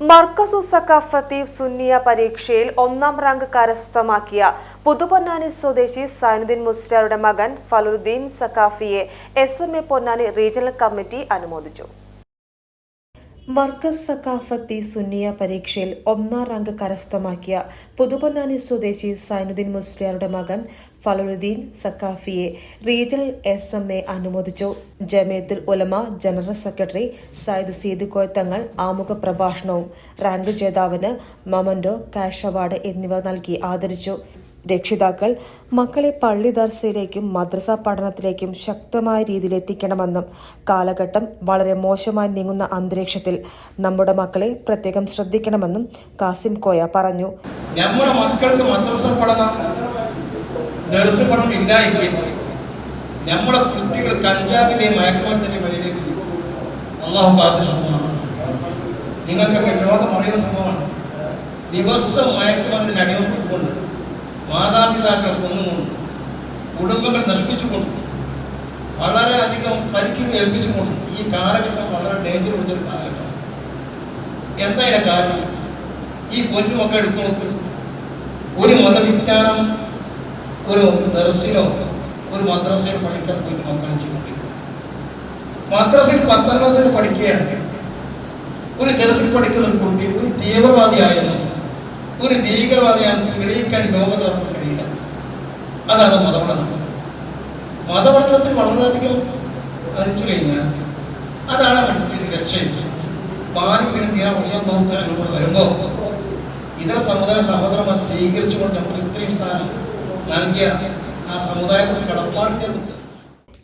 മർക്കസു സക്കാഫത്തി സുന്നിയ പരീക്ഷയിൽ ഒന്നാം റാങ്ക് കരസ്ഥമാക്കിയ പുതുപൊന്നാനി സ്വദേശി സൈനുദ്ദീൻ മുസ്റ്റാരുടെ മകൻ Faluddin സക്കാഫിയെ S M A Ponnani regional committee അനുമോദിച്ചു. മർക്കസ് സക്കാഫത്തി സുന്നിയ പരീക്ഷയിൽ ഒന്നാം റാങ്ക് കരസ്ഥമാക്കിയ പുതുപൊന്നാനി സ്വദേശി സൈനുദ്ദീൻ മുസ്ലിയാരുടെ മകൻ ഫലുദ്ദീൻ സക്കാഫിയെ റീജിയണൽ എസ് എം എ അനുമോദിച്ചു. ജമയത്തുൽ ഉലമ ജനറൽ സെക്രട്ടറി സയ്യിദ് സീദ് കോയത്തങ്ങൾ ആമുഖ പ്രഭാഷണവും റാങ്ക് ജേതാവിന് മമൻഡോ കാഷ് അവാർഡ് എന്നിവ നൽകി ആദരിച്ചു. രക്ഷിതാക്കൾ മക്കളെ പള്ളി ദർസയിലേക്കും മദ്രസ പഠനത്തിലേക്കും ശക്തമായ രീതിയിൽ എത്തിക്കണമെന്നും കാലഘട്ടം വളരെ മോശമായി നീങ്ങുന്ന അന്തരീക്ഷത്തിൽ നമ്മുടെ മക്കളെ പ്രത്യേകം ശ്രദ്ധിക്കണമെന്നും കാസിം കോയ പറഞ്ഞു. നമ്മുടെ മക്കൾക്ക് മദ്രസ പഠനം ദർസ് പഠനം ഇല്ലായെങ്കിൽ നമ്മുടെ കുട്ടികൾ കഞ്ചാവിന്റെയും മയക്കുമരുന്നിന്റെ വഴിയിലേക്ക്. അള്ളാഹു കാത്തുശുദ്ധമാണ് നിങ്ങൾക്കൊക്കെ ലോകം അറിയുന്ന സംഭവമാണ്. ദിവസം മയക്കുമരുന്നിന് അടിമപ്പെട്ടുകൊണ്ട് മാതാപിതാക്കളെ കൊന്നുകൊണ്ട് കുടുംബങ്ങൾ നശിപ്പിച്ചുകൊണ്ട് വളരെയധികം പരിക്ക് കൊടുത്തു ഈ കാലഘട്ടം വളരെ ഡേഞ്ചർ പിടിച്ചൊരു കാലഘട്ടം. എന്താ ഇതിന്റെ കാരണം? ഈ പൊന്നുമൊക്കെ എടുത്തു നോക്ക് ഒരു മതവിജ്ഞാനം ഒരു ദർസിലോ ഒരു മദ്രസയിൽ പഠിക്കാൻ കുഞ്ഞുമക്കളും ചെയ്തുകൊണ്ടിരിക്കും മദ്രസയിൽ പത്താം ക്ലാസ്സിൽ പഠിക്കുകയാണെങ്കിൽ ഒരു ദർസിൽ പഠിക്കുന്ന ഒരു കുട്ടി ഒരു തീവ്രവാദിയായെന്നോ ഒരു ഭീകരവാദിയാണെന്ന് തെളിയിക്കാൻ ലോകത്തോർക്കും കഴിയില്ല. അതാണ് മതപഠനം. മതപഠനത്തിൽ വളരെയധികം ധരിച്ചു കഴിഞ്ഞാൽ അതാണ് രക്ഷയില്ല രക്ഷയും പാലിക്ക് ഉയർന്ന എന്നോട് വരുമ്പോൾ ഇതര സമുദായ സഹോദരന്മാർ സ്വീകരിച്ചുകൊണ്ട് നമുക്ക് ഇത്രയും സ്ഥാനം നൽകിയ ആ സമുദായത്തിന് കടപ്പാടിന്റെ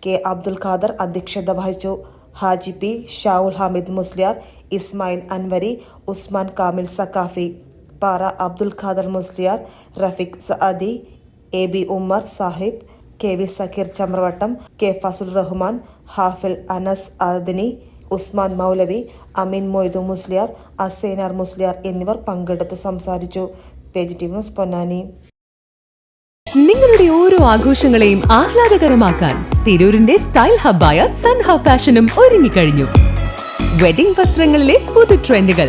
കെ അബ്ദുൽ ഖാദർ അധ്യക്ഷത വഹിച്ചു. Haji P Shavul Hameed Musliyar Ismail Anvari Usman Kamil Saqafi Para Abdul Khader Musliyar Rafeeq Saadi A B Ummer Sahib K V Sakkeer Chamravattam K Fasul Rahman Hafil Anas Adni Usman മൗലവി അമീൻ മൊയ്തു മുസ്ലിയാർ അസൈനാർ മുസ്ലിയാർ എന്നിവർ പങ്കെടുത്ത് സംസാരിച്ചു. Page news Ponnani. നിങ്ങളുടെ ഓരോ ആഘോഷങ്ങളെയും ആഹ്ലാദകരമാക്കാൻ തിരൂരിന്റെ style ഹബ്ബായ sun hub ഫാഷനും ഒരുങ്ങിക്കഴിഞ്ഞു. വെഡിംഗ് വസ്ത്രങ്ങളിലെ പുതു ട്രെൻഡുകൾ.